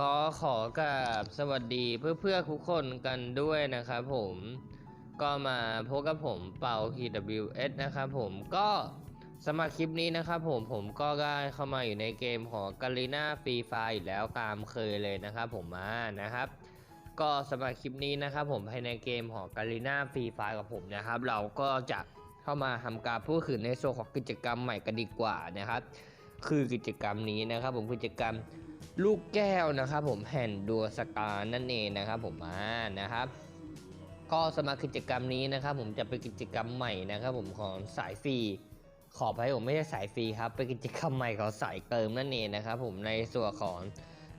ก็ขอกับสวัสดีเพื่อเพื่อทุกคนกันด้วยนะครับผมก็มาพบกับผมเป่า TWS นะครับผมก็สำหรับคลิปนี้นะครับผมผมก็ได้เข้ามาอยู่ในเกมของกาลีน่าฟรีไฟอีกแล้วตามเคยเลยนะครับผมมานะครับ ก็สำหรับคลิปนี้นะครับผมภายในเกมของกาลีน่าฟรีไฟกับผมนะครับ เราก็จะเข้ามาทำการพูดถึงในโซนของกิจกรรมใหม่กันดีกว่านะครับ คือกิจกรรมนี้นะครับผมกิจกรรม ลูกแก้วนะครับผมแห่นดัวสกานั่นเองนะครับผมมานะครับก็สมากิจกรรมนี้นะครับผมจะเป็นกิจกรรมใหม่นะครับผมของสายฟรีขอไปผมไม่ใช่สายฟรีครับเป็นกิจกรรมใหม่ของสายเติมนั่นเองนะครับผมในส่วนของ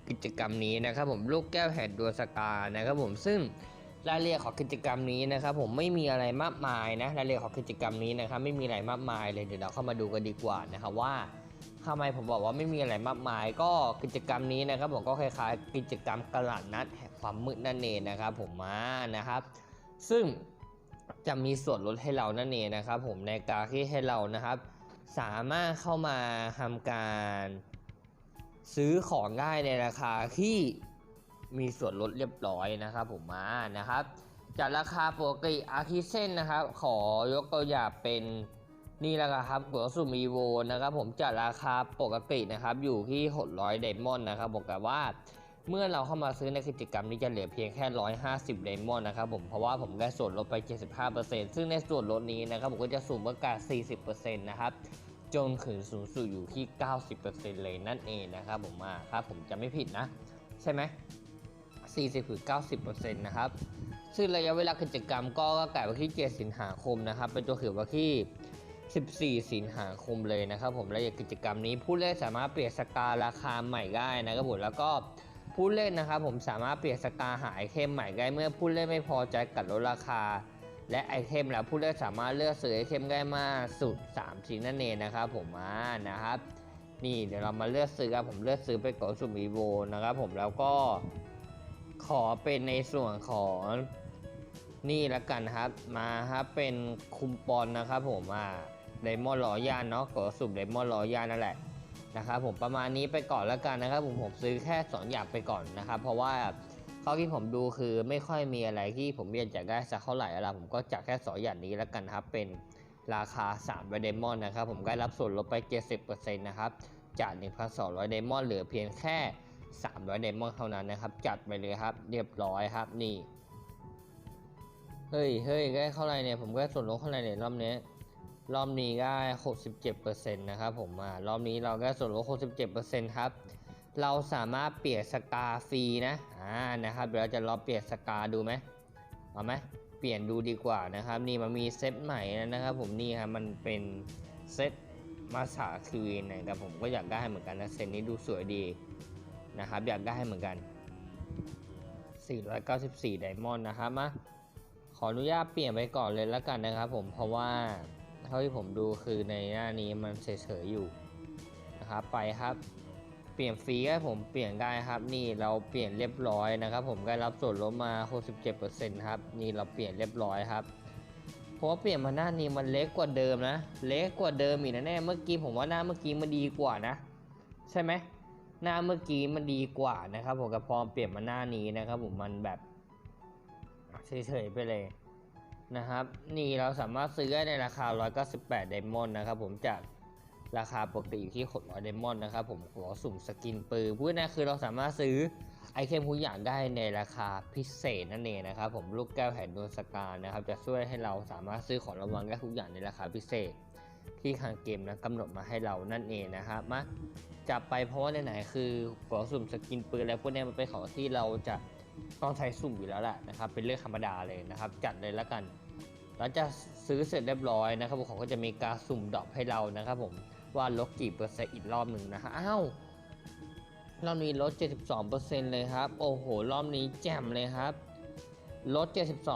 กิจกรรมนี้นะครับผมลูกแก้วแห่นดัวสกานะครับผมซึ่งรายละเอียดของกิจกรรมนี้นะครับผมไม่มีอะไรมากมายนะรายละเอียดของกิจกรรมนี้นะครับไม่มีอะไรมากมายเลยเดี๋ยวเราเข้ามาดูกันดีกว่านะครับว่า ทำไมผมบอกว่าไม่มีอะไรมากมาย ก็กิจกรรมนี้นะครับผมก็คล้ายๆ กิจกรรมกลาดนัดแห่งความมืดนั่นเองนะครับ ผมมานะครับ ซึ่งจะมีส่วนลดให้เรานั่นเองนะครับ ผมในการที่ให้เรานะครับ สามารถเข้ามาทำการซื้อของได้ในราคาที่มีส่วนลดเรียบร้อยนะครับ ผมมานะครับจากราคาปกติอาคิเซนนะครับ ขอยกตัวอย่างเป็น นี่แหละครับหัวสุมีโวนะครับผมจัดราคาปกตินะครับอยู่ที่ 600 ไดมอนด์นะครับบอกกันว่าเมื่อเราเข้ามาซื้อในกิจกรรมนี้จะเหลือเพียงแค่ 150ไดมอนนะครับผม เพราะว่าผมได้ส่วนลดไป 75%ซึ่งในส่วนลดนี้นะครับผมก็จะสูงประกาศ40%นะครับ จนถึงสูงสุดอยู่ที่ 90%เลยนั่นเองนะครับผมมาครับผมจะไม่ผิดนะ ใช่ไหม40ถึง90%นะครับ ซึ่งระยะเวลากิจกรรมก็กลายวันที่ 7 สิงหาคมนะครับ เป็นตัวเขียนว่าที่ 14 สิงหาคมเลยนะครับผมและกิจกรรมนี้ผู้เล่นสามารถเปลี่ยนสการาคาใหม่ได้นะครับผมแล้วก็ผู้เล่นนะครับผมสามารถเปลี่ยนสกาหาไอเทมใหม่ได้เมื่อผู้เล่นไม่พอใจกับลดราคา และไอเทมแล้วผู้เล่นสามารถเลือกซื้อไอเทมได้มากสุด 3 ชิ้นนั่นเองนะครับผมมานะครับ นี่เดี๋ยวเรามาเลือกซื้อครับผมเลือกซื้อไปก่อนสุมีโวนะครับผมแล้วก็ขอเป็นในส่วนของนี่ละกันครับมาครับเป็นคุมปอนนะครับผมอ่า ไดมอนด์ล้อยานเนาะขอสุ่มไดมอนด์ล้อยานนั่นแหละนะครับผมประมาณนี้ไปก่อนละกันนะครับผมผมซื้อแค่สองอย่างไปก่อนนะครับ เพราะว่าเขาที่ผมดูคือไม่ค่อยมีอะไรที่ผมอยากจะได้สักเท่าไหร่อะไรผมก็จัดแค่สองอย่างนี้ละกันครับเป็นราคา3ไดมอนด์นะครับผมได้รับส่วนลดไป 70%นะครับจาก 1,200 ไดมอนด์เหลือเพียงแค่ 300 ไดมอนด์เท่านั้นนะครับ จัดไปเลยครับ เรียบร้อยครับนี่ เฮ้ยเฮ้ยได้เท่าไหร่เนี่ย ผมได้ส่วนลดเท่าไหร่เนี่ยรอบนี้ รอบนี้ได้67%นะครับผมมารอบนี้เราได้ส่วนลด67%ครับ เราสามารถเปลี่ยนสกาฟรีนะอ่านะครับเดี๋ยวเราจะลองเปลี่ยนสกาดูไหมเอาไหมเปลี่ยนดูดีกว่านะครับ นี่มันมีเซตใหม่นะครับ ผมนี่ครับมันเป็นเซตมาสาคีวีนะครับผมก็อยากได้เหมือนกันนะเซตนี้ดูสวยดีนะครับ อยากได้เหมือนกัน 494ไดมอนด์นะครับมาขออนุญาตเปลี่ยนไปก่อนเลยแล้วกันนะครับ ผมเพราะว่า เท่าที่ผมดูคือในหน้านี้มันเฉยๆอยู่นะครับไปครับเปลี่ยนฟรีให้ผมเปลี่ยนได้ครับ นี่เราเปลี่ยนเรียบร้อยนะครับ ผมได้รับส่วนลดมา 67%ครับนี่เราเปลี่ยนเรียบร้อยครับเพราะเปลี่ยนมาหน้านี้มันเล็กกว่าเดิมนะ เล็กกว่าเดิมอีกนะแน่เมื่อกี้ผมว่าหน้าเมื่อกี้มันดีกว่านะ ใช่ไหมหน้าเมื่อกี้มันดีกว่านะครับ ผมกับพอเปลี่ยนมาหน้านี้นะครับ ผมมันแบบเฉยๆไปเลย นะครับ นี่เราสามารถซื้อได้ในราคา 198 ไดมอนด์นะครับผมจากราคาปกติอยู่ที่600ไดมอนด์นะครับผมขอสุ่มสกินปืนพูดง่ายคือเราสามารถซื้อไอเทมทุกอย่างได้ในราคาพิเศษนั่นเองนะครับผมลูกแก้วแห่งดวงสกานะครับ จะช่วยให้เราสามารถซื้อของรางวัลได้ทุกอย่างในราคาพิเศษ ที่ทางเกมนะกำหนดมาให้เรานั่นเองนะครับมาจับไปเพราะว่าไหนๆคือขอสุ่มสกินปืนแล้วพวกนี้มันเป็นของที่เราจะ ต้องใช้สุ่มอยู่แล้วแหละนะครับ เป็นเรื่องธรรมดาเลยนะครับ จัดเลยแล้วกันหลังจากซื้อเสร็จเรียบร้อยนะครับผมเขาก็จะมีการสุ่มดอปให้เรานะครับผมว่าลดกี่เปอร์เซ็นต์อีกรอบหนึ่งนะฮะอ้าวรอบนี้ลด 72%เลยครับ โอ้โห รอบนี้แจ่มเลยครับ ลด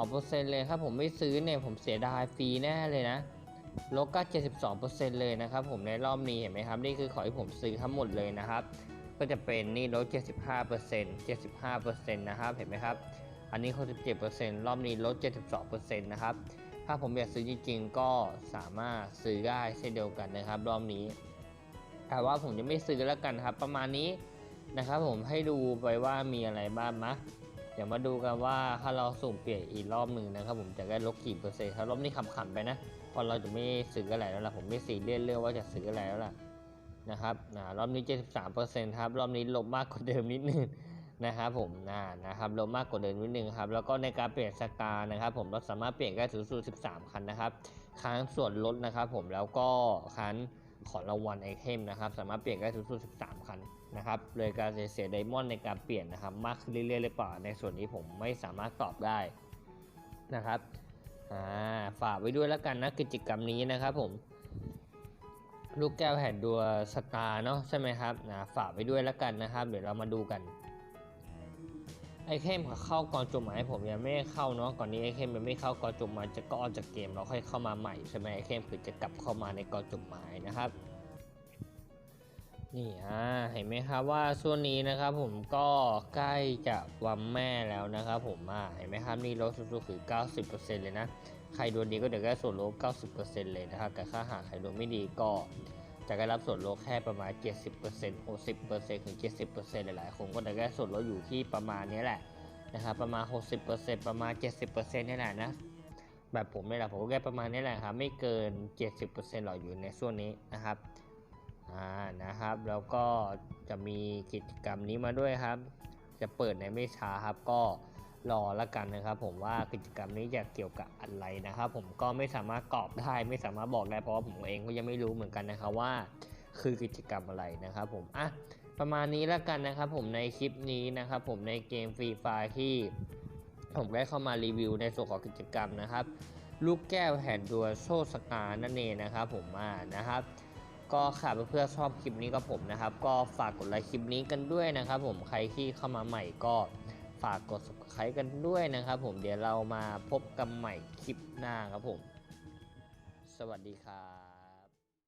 72%เลยครับผมไม่ซื้อเนี่ยผมเสียดายฟรีแน่เลยนะ ลดก็72%เลยนะครับผมในรอบนี้เห็นไหมครับ นี่คือของที่ผมซื้อทั้งหมดเลยนะครับ ก็จะเป็นนี่ลด 75% 75%นะครับ เห็นไหมครับ อันนี้ 67%รอบนี้ลด 72%นะครับ ถ้าผมอยากซื้อจริงๆ ก็สามารถซื้อได้เช่นเดียวกันนะครับ รอบนี้ แต่ว่าผมจะไม่ซื้อแล้วกันครับ ประมาณนี้นะครับผมให้ดูไปว่ามีอะไรบ้างมะเดี๋ยวมาดูกันว่าถ้าเราสุ่มเปลี่ยนอีกรอบหนึ่งนะครับ ผมจะได้ลดกี่เปอร์เซ็นต์ครับรอบนี้ขำๆไปนะเพอเราจะไม่ซื้ออะไรแล้วล่ะผมไม่ซีเรียสเรื่องว่าจะซื้ออะไรแล้วล่ะ นะครับนะรอบนี้ 73%ครับ รอบนี้ลบมากกว่าเดิมนิดนึงนะครับผมนะนะครับลดมากกว่าเดิมนิดนึงครับ แล้วก็ในการเปลี่ยนสตาร์นะครับ ผมเราสามารถเปลี่ยนได้สูงสุด 13 คันนะครับค้างส่วนลดนะครับ ผมแล้วก็ค้างขอรางวัลไอเทมนะครับ สามารถเปลี่ยนได้สูงสุด 13 คันนะครับเลยการเสียไดมอนด์ในการเปลี่ยนนะครับ มากขึ้นเรื่อยๆเลยเปล่าในส่วนนี้ผมไม่สามารถตอบได้นะครับอ่าฝากไว้ด้วยแล้วกันนะกิจกรรมนี้นะครับผม ลูกแก้วแผ่นดัวสตาร์เนาะใช่ไหมครับนะฝากไว้ด้วยแล้วกันนะครับ เดี๋ยวเรามาดูกัน ไอเข้มเข้าก่อนจบหมายผมยังไม่เข้าเนาะก่อนนี้ไอเข้มยังไม่เข้าก่อนจบหมายจะก็ออกจากเกมเราค่อยเข้ามาใหม่ใช่ไหมไอเข้มคือจะกลับเข้ามาในก่อนจบหมายนะครับ นี่อ่าเห็นไหมครับว่าช่วงนี้นะครับผมก็ใกล้จะวันแม่แล้วนะครับผมอ่าเห็นไหมครับนี่ลดสุดๆคือ90%เลยนะใครดวงดีก็เดี๋ยวได้ส่วนลด90%เลยนะครับแต่ถ้าหากใครดวงไม่ดีก็จะได้รับส่วนลดแค่ประมาณ 70% 60%ถึง 70%หลายๆคนก็จะได้ส่วนลดอยู่ที่ประมาณนี้แหละนะครับประมาณ 60%ประมาณ 70%นี่แหละนะแบบผมนี่แหละผมก็ได้ประมาณนี้แหละครับไม่เกิน 70%หรอกอยู่ในช่วงนี้นะครับ อ่านะครับ แล้วก็จะมีกิจกรรมนี้มาด้วยครับ จะเปิดในไม่ช้าครับก็รอละกันนะครับ ผมว่ากิจกรรมนี้จะเกี่ยวกับอะไรนะครับ ผมก็ไม่สามารถกรอบได้ไม่สามารถบอกได้เพราะว่าผมเองก็ยังไม่รู้เหมือนกันนะครับว่าคือกิจกรรมอะไรนะครับ ผมอะประมาณนี้ละกันนะครับ ผมในคลิปนี้นะครับ ผมในเกมฟรีไฟที่ผมได้เข้ามารีวิวในส่วนของกิจกรรมนะครับ ลูกแก้วแห่งดัวโชคสกานั่นเองนะครับ ผมมานะครับ ก็ค่ะเพื่อนๆชอบคลิปนี้กับผมนะครับ ก็ฝากกดไลค์คลิปนี้กันด้วยนะครับผมใครที่เข้ามาใหม่ก็ฝากกด subscribe กันด้วยนะครับผมเดี๋ยวเรามาพบกันใหม่คลิปหน้าครับผม สวัสดีครับ